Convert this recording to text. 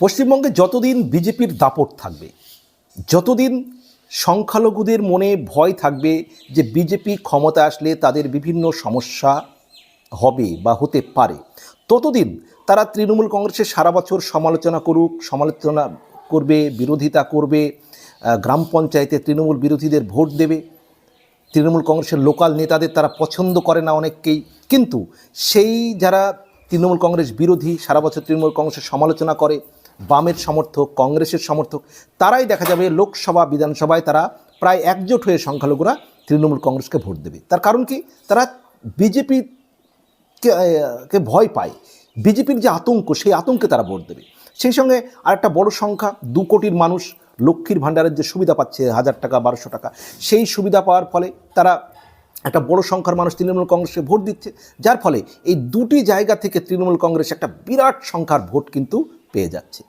পশ্চিমবঙ্গে যতদিন বিজেপির দাপট থাকবে, যতদিন সংখ্যালঘুদের মনে ভয় থাকবে যে বিজেপি ক্ষমতা আসলে তাদের বিভিন্ন সমস্যা হবে বা হতে পারে, ততদিন তারা তৃণমূল কংগ্রেসের সারা বছর সমালোচনা করুক, সমালোচনা করবে, বিরোধিতা করবে গ্রাম পঞ্চায়েতে তৃণমূল বিরোধীদের ভোট দেবে, তৃণমূল কংগ্রেসের লোকাল নেতাদের তারা পছন্দ করে না অনেককেই, কিন্তু সেই যারা তৃণমূল কংগ্রেস বিরোধী, সারা বছর তৃণমূল কংগ্রেসের সমালোচনা করে বামের সমর্থক, কংগ্রেসের সমর্থক, তারাই দেখা যাবে লোকসভা, বিধানসভায় তারা প্রায় একজোট হয়ে সংখ্যালঘুরা তৃণমূল কংগ্রেসকে ভোট দেবে। তার কারণ কি? তারা বিজেপি কে ভয় পায়। বিজেপির যে আতঙ্ক, সেই আতঙ্কে তারা ভোট দেবে। সেই সঙ্গে আরেকটা বড় সংখ্যা, দু কোটির মানুষ লক্ষ্মীর ভাণ্ডারের যে সুবিধা পাচ্ছে, হাজার টাকা, বারোশো টাকা, সেই সুবিধা পাওয়ার ফলে তারা একটা বড় সংখ্যার মানুষ তৃণমূল কংগ্রেসে ভোট দিচ্ছে। যার ফলে এই দুটি জায়গা থেকে তৃণমূল কংগ্রেস একটা বিরাট সংখ্যার ভোট কিন্তু পেয়ে যাচ্ছে।